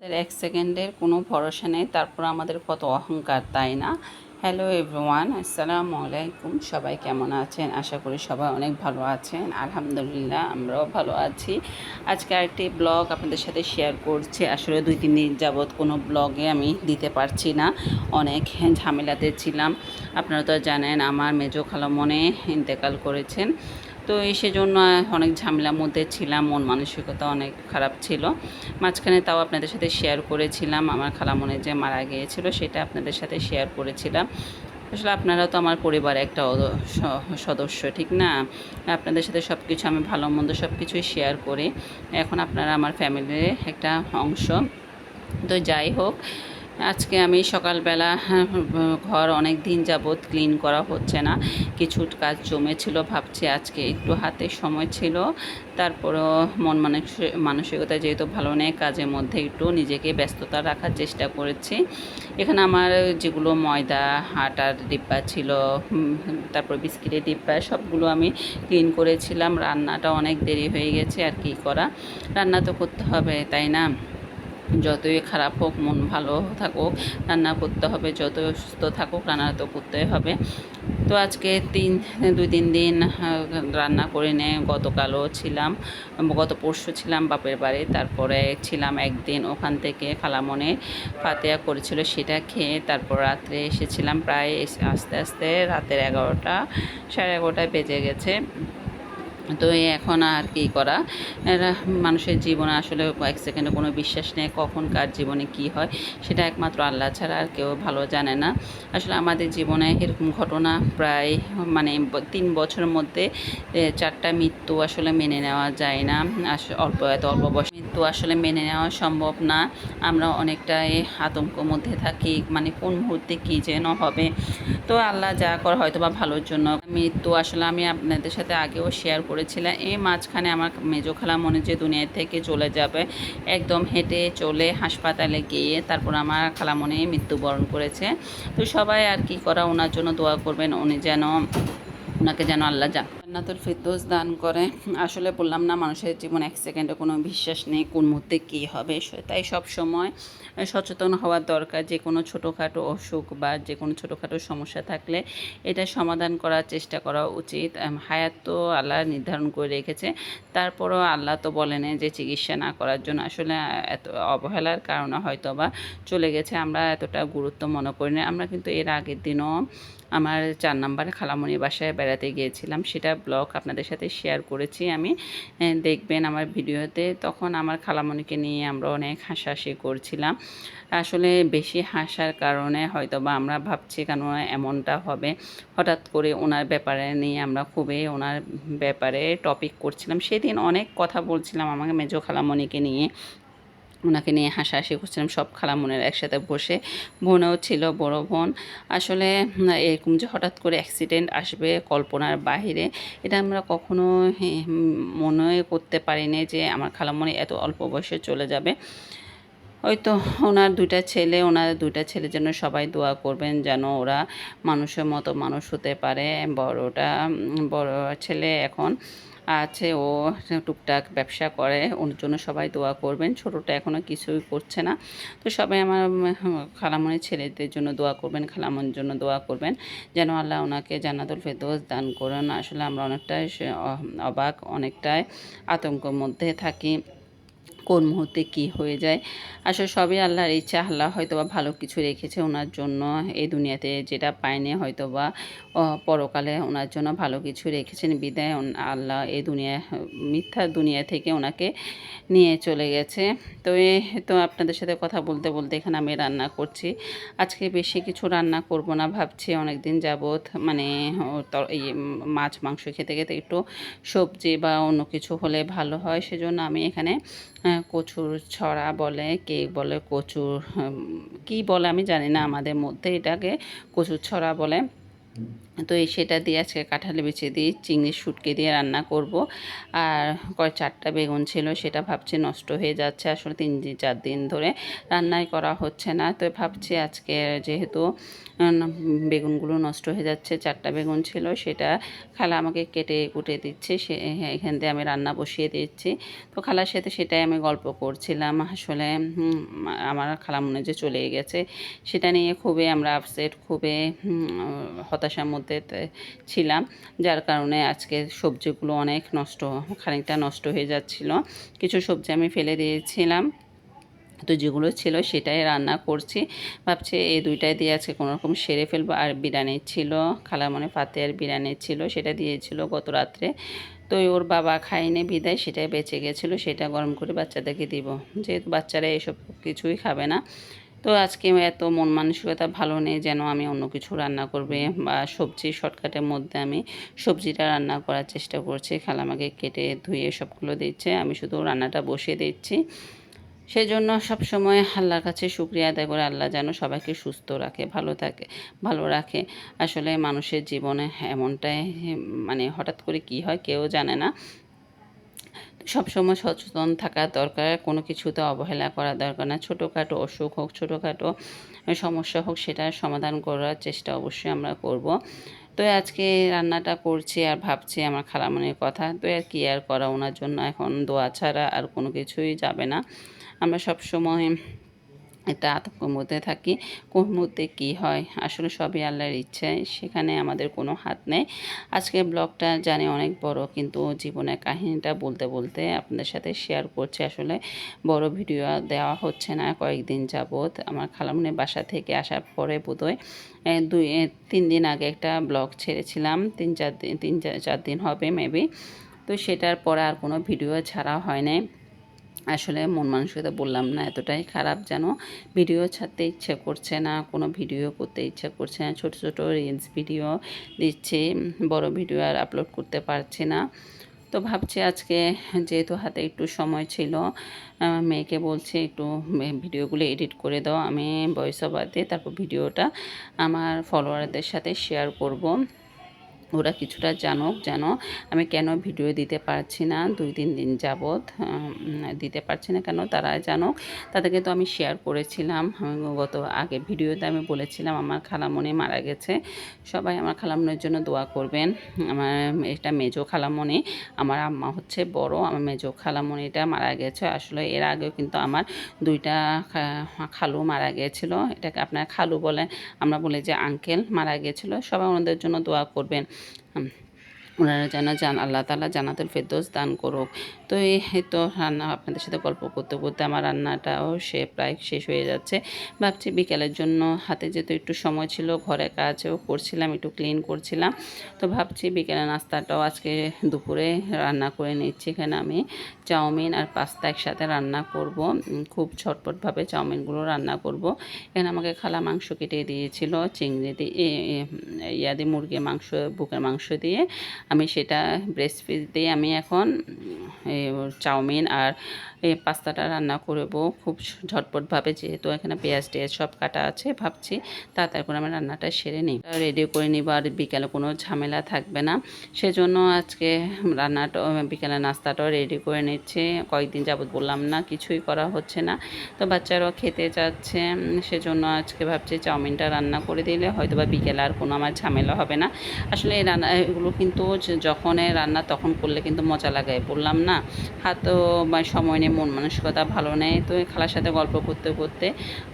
আমাদের এক সেকেন্ডের কোনো ভরসা নেই, তারপর আমাদের কত অহংকার, তাই না? হ্যালো এভরিওয়ান আসসালামু আলাইকুম, সবাই কেমন আছেন? আশা করি সবাই অনেক ভালো আছেন। আলহামদুলিল্লাহ, আমরাও ভালো আছি। আজকে আরেকটি ব্লগ আপনাদের সাথে শেয়ার করছি। আসলে দুই, তিন দিন যাবৎ কোনো ব্লগে আমি দিতে পারছি না। অনেক ঝামেলাতে ছিলাম। আপনারা তো জানেন, আমার মেজো খালামনে ইন্তেকাল করেছেন। তো এই সেজন্য অনেক ঝামেলার মধ্যে ছিলাম, মন মানসিকতা অনেক খারাপ ছিল। মাঝখানে তাও আপনাদের সাথে শেয়ার করেছিলাম, আমার খালামনে যে মারা গিয়েছিল সেটা আপনাদের সাথে শেয়ার করেছিলাম। আসলে আপনারা তো আমার পরিবারের একটা সদস্য, ঠিক না? আপনাদের সাথে সব কিছু আমি ভালো মন্দ সব কিছুই শেয়ার করি। এখন আপনারা আমার ফ্যামিলির একটা অংশ। তো যাই হোক আজকে আমি সকালবেলা হ্যাঁ, ঘর অনেক দিন যাবৎ ক্লিন করা হচ্ছে না। কিছু কাজ জমেছিল ভাবছি আজকে একটু হাতে সময় ছিল। তারপরেও মন মানসি- মানসিকতা যেহেতু ভালো নেই কাজের মধ্যে একটু নিজেকে ব্যস্ততা রাখার চেষ্টা করেছি। এখানে আমার যেগুলো ময়দা আটার ডিব্বা ছিল তারপর বিস্কিটের ডিব্বা সবগুলো আমি ক্লিন করেছিলাম। রান্নাটা অনেক দেরি হয়ে গেছে আর কি করা? রান্না তো করতে হবে তাই না? যতই খারাপ হোক, মন ভালো থাকুক, রান্না করতে হবে, যতই অসুস্থ থাকুক, রান্না তো করতে হবে। তো আজকে তিন দুই তিন দিন রান্না করে নিয়ে গতকালও ছিলাম, গত পরশু ছিলাম বাপের বাড়ি, তারপরে ছিলাম একদিন ওখান থেকে খালামনে ফাতেয়া করেছিল সেটা খেয়ে তারপর রাত্রে এসেছিলাম প্রায় আস্তে আস্তে রাতের এগারোটা, সাড়ে এগারোটায় বেজে গেছে। তো এখন আর কি করা? এরা মানুষের জীবনে আসলে এক সেকেন্ডে কোনো বিশ্বাস নেই কখন কার জীবনে কি হয়, সেটা একমাত্র আল্লাহ ছাড়া আর কেউ ভালো জানে না। আসলে আমাদের জীবনে এরকম ঘটনা প্রায় মানে তিন বছরের মধ্যে চারটা মৃত্যু আসলে মেনে নেওয়া যায় না। অল্প, এত অল্প বয়স মৃত্যু আসলে মেনে নেওয়া সম্ভব না। আমরা অনেকটাই আতঙ্কর মধ্যে থাকি মানে কোন মুহূর্তে কী যেন হবে। তো আল্লাহ যা করে হয়তো বা ভালোর জন্য। মৃত্যু আসলে আমি আপনাদের সাথে আগেও শেয়ার করেছিলাম, এই মাঝখানে আমার মেজো খালা মনে যে দুনিয়া থেকে চলে যাবে, একদম হেঁটে চলে হাসপাতালে গিয়ে তারপর আমার খালামনে মৃত্যুবরণ করেছে। তো সবাই আর কি করা, ওনার জন্য দোয়া করবেন, উনি যেন, ওনাকে যেন আল্লাহ যা জান্নাতুল ফিরদৌস দান করে। আসলে বললাম না, মানুষের জীবন এক সেকেন্ডে কোনো বিশ্বাস নেই কোন মুহূর্তে কী হবে। তাই সব সময় সচেতন হওয়ার দরকার। যে কোনো ছোটোখাটো অসুখ বা যে কোনো ছোটোখাটো সমস্যা থাকলে এটা সমাধান করার চেষ্টা করা উচিত। হায়াত তো আল্লাহ নির্ধারণ করে রেখেছে। তারপরও আল্লাহ তো বলেন যে চিকিৎসা না করার জন্য আসলে এত অবহেলার কারণে হয়তো বা চলে গেছে। আমরা এতটা গুরুত্ব মনে করি না। আমরা কিন্তু এর আগের দিনও আমার চার নম্বরে খালামণির বাসায় বেড়াতে গিয়েছিলাম। সেটা ব্লগ আপনাদের সাথে শেয়ার করেছি আমি। দেখবেন আমার ভিডিওতে তখন আমার খালামণিকে নিয়ে আমরা অনেক হাসাহাসি করছিলাম। আসলে বেশি হাসার কারণে হয়তো বা আমরা ভাবছি কেন এমনটা হবে। হঠাৎ করে ওনার ব্যাপারে নিয়ে আমরা খুবই ওনার ব্যাপারে টপিক করছিলাম। সেদিন অনেক কথা বলছিলাম আমাকে মেজো খালামণিকে নিয়ে। ওনাকে নিয়ে হাসাহাসি করছিলাম, সব খালামনের একসাথে বসে। বোনও ছিল, বড় বোন। আসলে এরকম যে হঠাৎ করে অ্যাক্সিডেন্ট আসবে কল্পনার বাইরে এটা আমরা কখনো মনে করতে পারিনি যে আমার খালামণি এত অল্প বয়সে চলে যাবে। হয়তো ওনার দুইটা ছেলে, ওনার দুইটা ছেলের জন্য সবাই দোয়া করবেন যেন ওরা মানুষের মতো মানুষ হতে পারে। বড়টা, বড় ছেলে এখন আছে, ও টুকটাক ব্যবসা করে, ওর জন্য সবাই দোয়া করবেন। ছোটোটা এখনও কিছুই করছে না। তো সবাই আমার খালামনের ছেলেদের জন্য দোয়া করবেন খালামনের জন্য দোয়া করবেন। যেন আল্লাহ ওনাকে জান্নাতুল ফেদোস দান করেন। আসলে আমরা অনেকটাই অবাক, অনেকটাই আতঙ্কর মধ্যে থাকি। কোন মুহূর্তে কি হয়ে যায়। আসলে সবই আল্লাহর ইচ্ছা, আল্লাহ হয়তো বা ভালো কিছু রেখেছে ওনার জন্য। এই দুনিয়াতে যেটা পায়নি হয়তো বা পরকালে ওনার জন্য ভালো কিছু রেখেছেন। বিদায় আল্লাহ এই দুনিয়া, মিথ্যা দুনিয়া থেকে ওনাকে নিয়ে চলে গেছে। তো এ, তো আপনাদের সাথে কথা বলতে বলতে এখানে আমি রান্না করছি। আজকে বেশি কিছু রান্না করব না, ভাবছি অনেক দিন যাবৎ মানে মাছ, মাংস খেতে খেতে একটু সবজি বা অন্য কিছু হলে ভালো হয়। সেজন্য আমি এখানে কচুর ছড়া বলে, কে বলে কচুর কি বলে আমি জানি না আমাদের মধ্যে এটাকে কচুর ছড়া বলে। তো এই সেটা দিয়ে আজকে কাঁঠালি বেছে দিয়ে চিংড়ির শুটকে দিয়ে রান্না করব। আর কয় চারটা বেগুন ছিল সেটা ভাবছি নষ্ট হয়ে যাচ্ছে। আসলে তিন চার দিন ধরে রান্নাই করা হচ্ছে না। তো ভাবছি আজকে যেহেতু বেগুনগুলো নষ্ট হয়ে যাচ্ছে, চারটা বেগুন ছিল সেটা খালা আমাকে কেটে কুটে দিচ্ছে। সে এখান দিয়ে আমি রান্না বসিয়ে দিচ্ছি। তো খালার সাথে সেটাই আমি গল্প করছিলাম। আসলে আমার খালা মনে যে চলে গেছে। সেটা নিয়ে খুবই আমরা আপসেট খুবই হতাশার মধ্যে তে- ছিলাম, যার কারণে আজকে সবজিগুলো অনেক নষ্ট, খানিকটা নষ্ট হয়ে যাচ্ছিল। কিছু সবজি আমি ফেলে দিয়েছিলাম। তো যেগুলো ছিল সেটাই রান্না করছি। ভাবছি এই দুইটাই দিয়ে আজকে কোনো রকম সেরে ফেলব। আর বিরিয়ানি ছিল খালা মনে পাতে আর বিরিয়ানি ছিল, সেটা দিয়েছিল গত রাত্রে। তো ওর বাবা খায়নি বিদায়, সেটাই বেঁচে গেছিল, সেটা গরম করে বাচ্চাদেরকে দিব। যেহেতু বাচ্চারা এসব কিছুই খাবে না। তো আজকে এত মন মানসিকতা ভালো নেই যেন আমি অন্য কিছু রান্না করবে বা সবজি শর্টকাটের মধ্যে আমি সবজিটা রান্না করার চেষ্টা করছি। খালা আমাকে কেটে ধুয়ে সবগুলো দিচ্ছে, আমি শুধু রান্নাটা বসিয়ে দিচ্ছি। সেই জন্য সবসময় আল্লাহর কাছে শুক্রিয়া আদায় করে আল্লাহ যেন সবাইকে সুস্থ রাখে, ভালো থাকে, ভালো রাখে। আসলে মানুষের জীবনে এমনটাই মানে হঠাৎ করে কি হয় কেউ জানে না। সবসময় সচেতন থাকা দরকার, কোনো কিছুতে অবহেলা করা দরকার না। ছোটোখাটো অসুখ হোক, ছোটোখাটো সমস্যা হোক সেটার সমাধান করার চেষ্টা অবশ্যই আমরা করব। তো আজকে রান্নাটা করছি আর ভাবছি আমার খালামনির কথা, তো আর কি আর করা? ওনার জন্য এখন দোয়া ছাড়া আর কোনো কিছুই যাবে না। আমরা সব সময় একটা আতঙ্কের মধ্যে থাকি, কোন মধ্যে কী হয়, আসলে সবই আল্লাহর ইচ্ছায়, সেখানে আমাদের কোনো হাত নেই। আজকে ব্লগটা জানি অনেক বড়, কিন্তু জীবনের কাহিনীটা বলতে বলতে আপনাদের সাথে শেয়ার করছি। আসলে বড় ভিডিও দেওয়া হচ্ছে না, কয়েকদিন যাবৎ। আমার খালামনের বাসা থেকে আসার পরে বোধহয় দুই তিন দিন আগে একটা ব্লগ ছেড়েছিলাম, তিন, চার দিন, তিন, চার- চার দিন হবে মেবি তো সেটার পরে আর কোনো ভিডিও ছাড়া হয় নাই। আসলে মন মানসিকতা বললাম না, এতটাই খারাপ যেন ভিডিও ছাড়তে ইচ্ছে করছে না, কোনো ভিডিও করতে ইচ্ছে করছে না, ছোট ছোট রিলস ভিডিও দিচ্ছি, বড় ভিডিও আর আপলোড করতে পারছি না। তো ভাবছি আজকে যেহেতু হাতে একটু সময় ছিল মেয়েকে বলছি একটু ভিডিওগুলো এডিট করে দাও, আমি ভয়েস ওভার দিয়ে তারপর ভিডিওটা আমার ফলোয়ারদের সাথে শেয়ার করব। ওরা কিছুটা জানুক যেন আমি কেন ভিডিও দিতে পারছি না, দুই, তিন দিন যাবৎ দিতে পারছি না কেন তারা জানুক। তাদেরকে তো আমি শেয়ার করেছিলাম গত আগে ভিডিওতে আমি বলেছিলাম, আমার খালামণি মারা গেছে। সবাই আমার খালামণির জন্য দোয়া করবেন। আমার এটা মেজো খালামণি, আমার আম্মা হচ্ছে বড়, আমার মেজো খালামণিটা মারা গেছে। আসলে এর আগেও কিন্তু আমার দুইটা খালু মারা গিয়েছিল এটাকে আপনার খালু বলেন আমরা বলি যে আঙ্কেল মারা গিয়েছিল সবাই ওনাদের জন্য দোয়া করবেন। 嗯。ওনারা যেন জান, আল্লাহ তালা জানাতুল ফেরদৌস দান করুক। তো এই তো রান্না আপনাদের সাথে গল্প করতে করতে আমার রান্নাটাও সে প্রায় শেষ হয়ে যাচ্ছে। ভাবছি বিকেলের জন্য হাতে যেহেতু একটু সময় ছিল, ঘরে কাজও করছিলাম, একটু ক্লিন করছিলাম। তো ভাবছি বিকেলে নাস্তাটাও আজকে দুপুরে রান্না করে নিচ্ছি। এখানে আমি চাউমিন আর পাস্তা একসাথে রান্না করব। খুব ঝটপটভাবে চাউমিনগুলো রান্না করব। এখানে আমাকে খালা মাংস কেটে দিয়েছিল, চিংড়ি দিয়ে দিয়ে, মুরগির মাংস, বুকের মাংস দিয়ে। আমি সেটা ব্রেস্ট পিস দিয়ে আমি এখন চাউমিন আর এই পাস্তাটা রান্না করব খুব ঝটপটভাবে যেহেতু এখানে পেঁয়াজ টেয়াজ সব কাটা আছে ভাবছি তাড়াতাড়ি করে আমি রান্নাটা সেরে নিই। রেডি করে নিব আর বিকেলে কোনো ঝামেলা থাকবে না। সেজন্য আজকে রান্নাটা বিকেলে নাস্তাটাও রেডি করে নিচ্ছে। কয়েকদিন যাবত বললাম না কিছুই করা হচ্ছে না। তো বাচ্চারাও খেতে উম, সেজন্য আজকে ভাবছি চাউমিনটা রান্না করে দিলে হয়তো বা বিকেলে আর কোনো আমার ঝামেলা হবে না। আসলে এই রান্না এগুলো কিন্তু যখন রান্না তখন করলে কিন্তু মজা লাগে বললাম না হাতও বা সময় নেই মন মানসিকতা ভালো নেই। তো খালার সাথে গল্প করতে করতে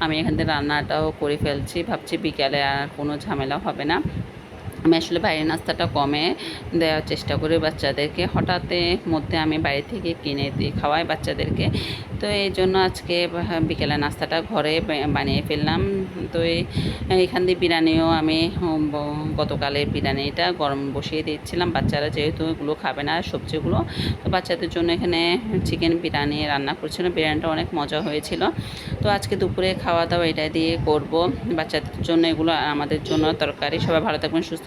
আমি এখান থেকে রান্নাটাও করে ফেলছি। ভাবছি বিকেলে আর কোনো ঝামেলা হবে না। আমি আসলে বাইরের নাস্তাটা কমে দেওয়ার চেষ্টা করি বাচ্চাদেরকে। হঠাৎের মধ্যে আমি বাইরে থেকে কিনে দিই খাওয়াই বাচ্চাদেরকে। তো এই জন্য আজকে বিকেলে নাস্তাটা ঘরে বানিয়ে ফেললাম। তো এখান দিয়ে বিরিয়ানিও আমি উম, ব- গতকালে বিরিয়ানিটা গরম বসিয়ে দিচ্ছিলাম বাচ্চারা যেহেতু এগুলো খাবে না সবজিগুলো তো বাচ্চাদের জন্য এখানে চিকেন বিরিয়ানি রান্না করছিলাম। বিরিয়ানিটা অনেক মজা হয়েছিল। তো আজকে দুপুরে খাওয়া দাওয়া এটা দিয়ে করব। বাচ্চাদের জন্য এগুলো আমাদের জন্য তরকারি। সবাই ভালো থাকবেন সুস্থ